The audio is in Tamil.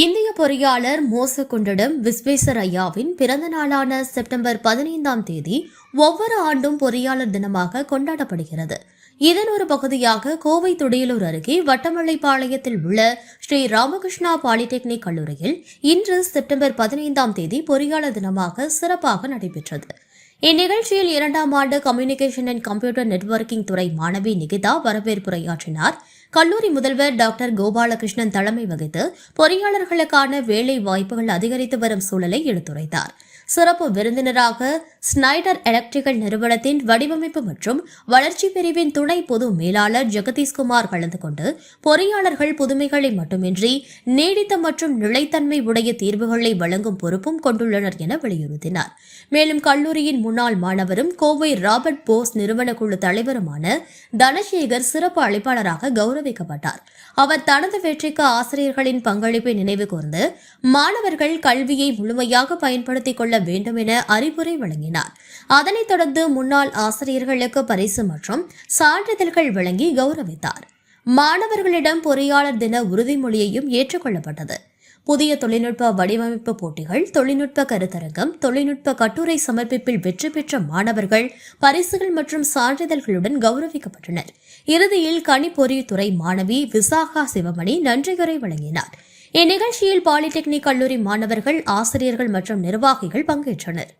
இந்திய பொறியாளர் மோசகுண்டிடம் விஸ்வேஸ்வர் ஐயாவின் பிறந்த நாளான செப்டம்பர் பதினைந்தாம் தேதி ஒவ்வொரு ஆண்டும் பொறியாளர் தினமாக கொண்டாடப்படுகிறது. இதன் ஒரு பகுதியாக கோவை துடியலூர் அருகே வட்டமல்லைப்பாளையத்தில் உள்ள ஸ்ரீ ராமகிருஷ்ணா பாலிடெக்னிக் கல்லூரியில் இன்று செப்டம்பர் பதினைந்தாம் தேதி பொறியாளர் தினமாக சிறப்பாக நடைபெற்றது. இந்நிகழ்ச்சியில் இரண்டாம் ஆண்டு கம்யூனிகேஷன் அண்ட் கம்ப்யூட்டர் நெட்வொர்க்கிங் துறை மாணவி நிகிதா வரவேற்புரையாற்றினார் கல்லூரி முதல்வர் டாக்டர் கோபாலகிருஷ்ணன் தலைமை வகித்து பொறியாளர்களுக்கான வேலை வாய்ப்புகள் அதிகரித்து வரும் சூழலை எடுத்துரைத்தார். சிறப்பு விருந்தினராக ஸ்னைடர் எலக்ட்ரிக்கல் நிறுவனத்தின் வடிவமைப்பு மற்றும் வளர்ச்சி பிரிவின் துணை பொது மேலாளர் ஜெகதீஷ்குமார் கலந்து கொண்டு பொறியாளர்கள் புதுமைகளை மட்டுமின்றி நீடித்த மற்றும் நிலைத்தன்மை உடைய தீர்வுகளை வழங்கும் பொறுப்பும் கொண்டுள்ளனர் என வலியுறுத்தினார். மேலும் கல்லூரியின் முன்னாள் மாணவரும் கோவை ராபர்ட் போஸ் நிறுவன குழு தலைவருமான தனசேகர் சிறப்பு அழைப்பாளராக கௌரவிக்கப்பட்டார். அவர் தனது வெற்றிக்கு ஆசிரியர்களின் பங்களிப்பை நினைவு கூர்ந்து மாணவர்கள் கல்வியை முழுமையாக பயன்படுத்திக் கொள்ள வேண்டும் என அறிவுரை வழங்கினார். அதனைத் தொடர்ந்து முன்னாள் ஆசிரியர்களுக்கு பரிசு மற்றும் சான்றிதழ்கள் வழங்கி கௌரவித்தார். மாணவர்களிடம் பொறியாளர் தின உறுதிமொழியையும் ஏற்றுக்கொள்ளப்பட்டது. புதிய தொழில்நுட்ப வடிவமைப்பு போட்டிகள் தொழில்நுட்ப கருத்தரங்கம் தொழில்நுட்ப கட்டுரை சமர்ப்பிப்பில் வெற்றி பெற்ற மாணவர்கள் பரிசுகள் மற்றும் சான்றிதழ்களுடன் கௌரவிக்கப்பட்டனர். இறுதியில் கணிப்பொறித்துறை மாணவி விசாகா சிவமணி நன்றியுரை வழங்கினார். இந்நிகழ்ச்சியில் பாலிடெக்னிக் கல்லூரி மாணவர்கள் ஆசிரியர்கள் மற்றும் நிர்வாகிகள் பங்கேற்றனர்.